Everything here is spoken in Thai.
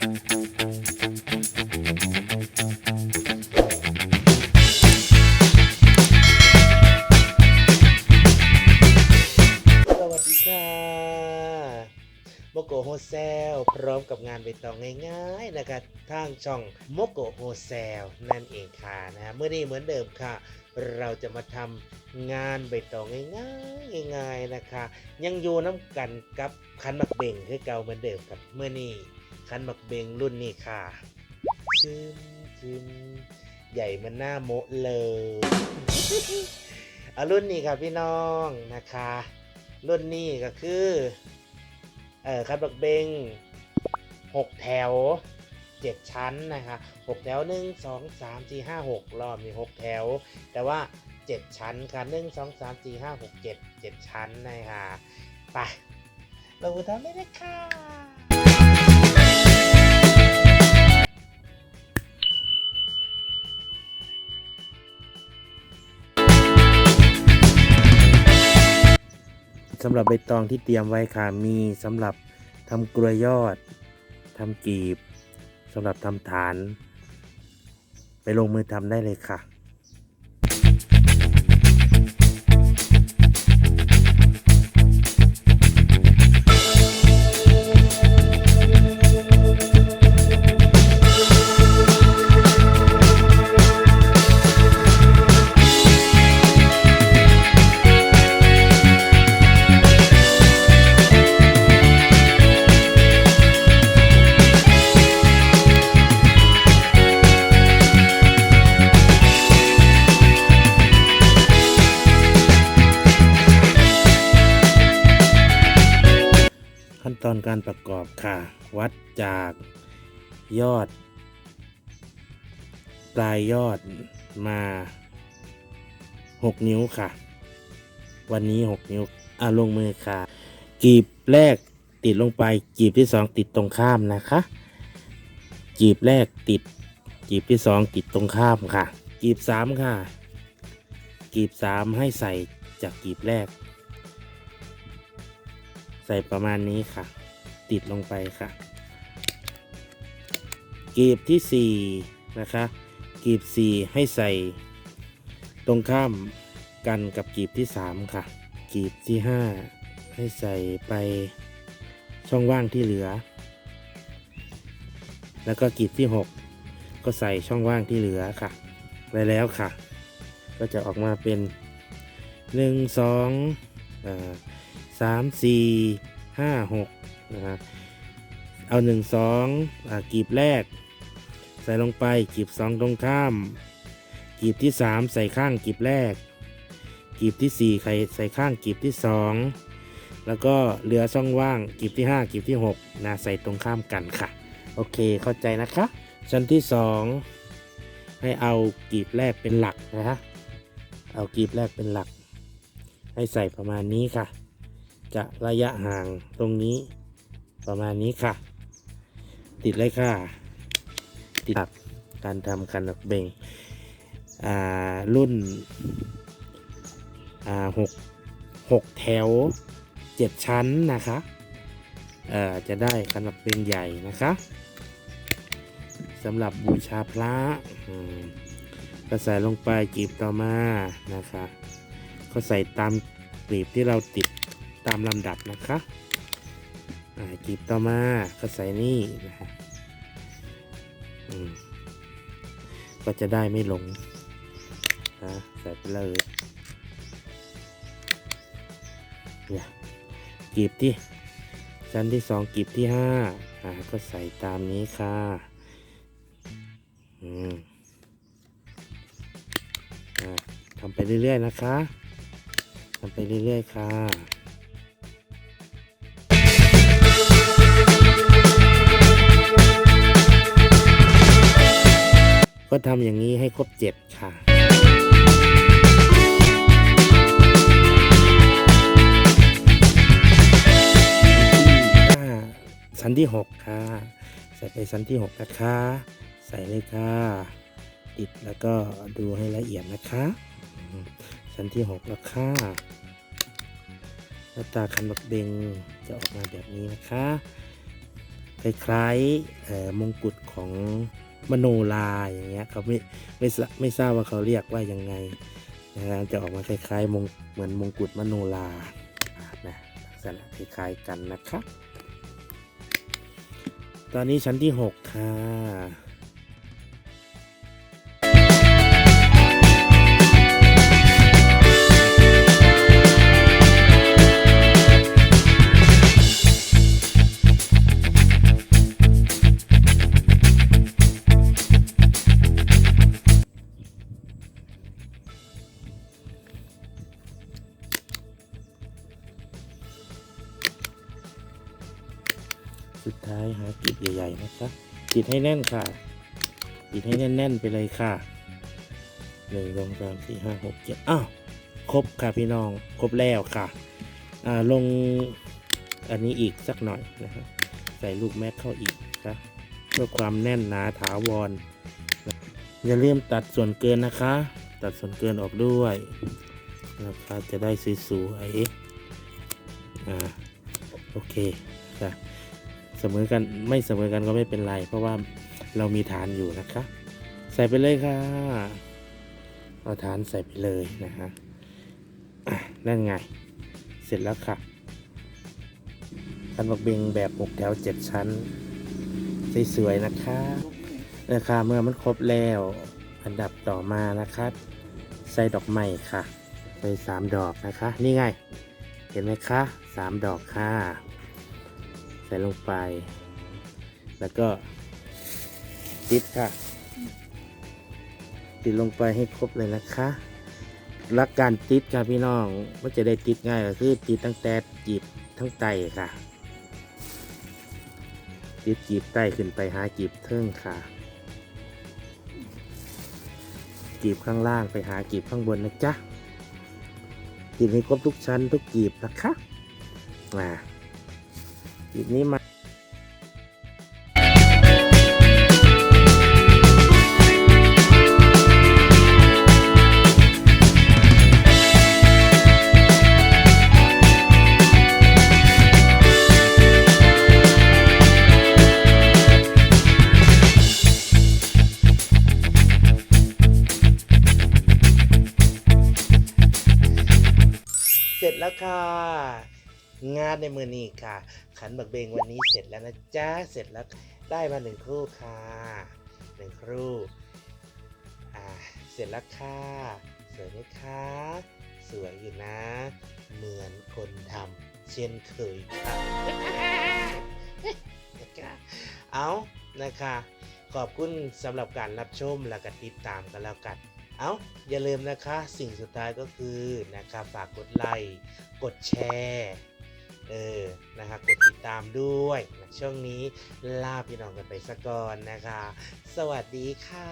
สวัสดีค่ะโมโกโฮเซลพร้อมกับงานใบตองง่ายๆนะคะทางช่องโมโกโฮเซลนั่นเองค่ะนะเมื่อนี้เหมือนเดิมค่ะ เราจะมาทำงานใบตองง่ายๆง่ายๆนะคะ ยังอยู่น้ำกันกับคันมักเบ่งคือเก่าเหมือนเดิมครับเมื่อนี้ คันหมักเบงรุ่นนี้ค่ะชิมชิมใหญ่มันหน้าโมะเลยเอารุ่นนี้ครับพี่น้องนะคะ รุ่นนี้ก็คือเอ่อคันบักเบงหกแถวเจ็ดชั้นนะคะหกแถวหนึ่งสองสามสี่ห้าหกรอบมีหกแถว แต่ว่าเจ็ดชั้นค่ะหนึ่งสองสามสี่ห้าหกเจ็ดเจ็ดชั้นนะคะไปเราทำได้เลยค่ะ สำหรับใบตองที่เตรียมไว้ค่ะมีสำหรับทำกลวยยอดทำกีบสำหรับทำฐาน ไปลงมือทำได้เลยค่ะ อนการประกอบค่ะ วัดจากยอด ปลายยอดมา 6 นิ้วค่ะ วันนี้ 6 นิ้วอะลงมือค่ะกีบแรกติดลงไปกีบที่ 2 ติดตรงข้ามนะคะกีบแรกติดกีบที่ 2 ติดตรงข้ามค่ะกีบ 3 ค่ะกีบ 3 ให้ใส่จากกีบแรก ใส่ประมาณนี้ค่ะ ติดลงไปค่ะกีบที่ 4 นะคะกีบ 4 ให้ใส่ตรงข้ามกันกับกีบที่ 3 ค่ะ กีบที่ 5 ให้ใส่ไปช่องว่างที่เหลือ แล้วก็กีบที่ 6 ก็ใส่ช่องว่างที่เหลือค่ะไปแล้วค่ะ ก็จะออกมาเป็น 1 2อ่าสามสี่ห้าหก นะฮะเอาหนึ่งสองอ่ากีบแรก ใส่ลงไปกีบสองตรงข้ามกีบที่สามใส่ข้างกีบแรกกีบที่สี่ใส่ใส่ข้างกีบที่สองแล้วก็เหลือช่องว่างกีบที่ห้ากีบที่หกนะใส่ตรงข้ามกันค่ะ โอเคเข้าใจนะคะชั้นที่สองให้เอากีบแรกเป็นหลักนะฮะเอากีบแรกเป็นหลัก ให้ใส่ประมาณนี้ค่ะ จะระยะห่างตรงนี้ ประมาณนี้ค่ะ ติดเลยค่ะ ติดหลักการทำคันดอกเบงอ่ารุ่นหกหกแถวเจ็ดชั้นนะคะจะได้คันดอกเบงใหญ่นะคะสำหรับบูชาพระก็ใส่ลงไปกีบต่อมานะคะ ก็ใส่ตามกลีบที่เราติดตามลำดับนะคะ อ่ากลีบต่อมาก็ใส่นี่นะคะก็จะได้ไม่หลงนะใส่ไปเลยเนี่ยกีบที่ชั้นที่สองกีบที่ห้าอ่าก็ใส่ตามนี้ค่ะอืมอ่าทำไปเรื่อยๆนะคะทำไปเรื่อยๆค่ะ ก็ทำอย่างนี้ให้ครบเจ็ดค่ะสันที่หกค่ะ ใส่ไปสันที่หกนะคะ ใส่เลยค่ะติดแล้วก็ดูให้ละเอียดนะคะอืมชั้นที่6แล้วค่ะหน้าตาคันบักเบงจะออกมาแบบนี้นะคะ คล้ายๆมงกุฎของ มโนราอย่างเงี้ยเขาไม่ไม่ไม่ทราบว่าเขาเรียกว่ายังไงนะฮะจะออกมาคล้ายๆมงเหมือนมงกุฎมโนราอ่านะลักษณะคล้ายๆกันนะครับ ตอนนี้ชั้นที่ 6 ค่ะ สุดท้ายหากีบใหญ่ๆนะคะกีดให้แน่นค่ะกีดให้แน่นๆไปเลยค่ะหนึ่งสองสามสี่ห้าหกเจ็ดอ้าวครบค่ะพี่น้องครบแล้วค่ะอ่าลงอันนี้อีกสักหน่อยนะครับใส่ลูกแม็กเข้าอีกครับเพื่อความแน่นหนาถาวรนะอย่าลืมตัดส่วนเกินนะคะ ตัดส่วนเกินออกด้วยนะคะจะได้สวยๆอ่าโอเคค่ะ เสมอกันไม่เสมอกันก็ไม่เป็นไร เพราะว่าเรามีฐานอยู่นะคะ ใส่ไปเลยค่ะเอาฐานใส่ไปเลยนะฮะนั่นไง เสร็จแล้วค่ะคันบักเบงแบบหกแถวเจ็ดชั้น สวยๆนะคะนะคะเมื่อมันครบแล้ว อันดับต่อมานะคะใส่ดอกไม้ค่ะใส่สามดอกนะคะ นี่ไง เห็นไหมคะสามดอกค่ะ ส่ลงไป แล้วก็ติดค่ะ ติดลงไปให้ครบเลยนะคะรักการติดค่ะพี่น้องว่าจะได้ติดง่ายก็คือติดตั้งแต่จีบทั้งไตค่ะ ติดจีบไตขึ้นไปหาจีบเทิงค่ะ จีบข้างล่างไปหาจีบข้างบนนะจ๊ะติดให้ครบทุกชั้นทุกจีบนะคะมา อีกนี้มาเสร็จแล้วค่ะ งานในมือนี้ค่ะ ขันบักเบงวันนี้เสร็จแล้วนะจ๊ะ เสร็จแล้วได้มาหนึ่งครู่ค่ะหนึ่งครู่อ่าเสร็จแล้วค่ะ สวยไหมคะ สวยอยู่นะ เหมือนคนทำเช่นเคยค่ะเอานะคะขอบคุณสำหรับการรับชมและกติดตามกันแล้วกัน เอาอย่าลืมนะคะ สิ่งสุดท้ายก็คือนะคะฝากกดไลค์ กดแชร์ เออนะคะกดติดตามด้วยนะช่วงนี้ลาพี่น้องกันไปสักก่อนนะคะ สวัสดีค่ะ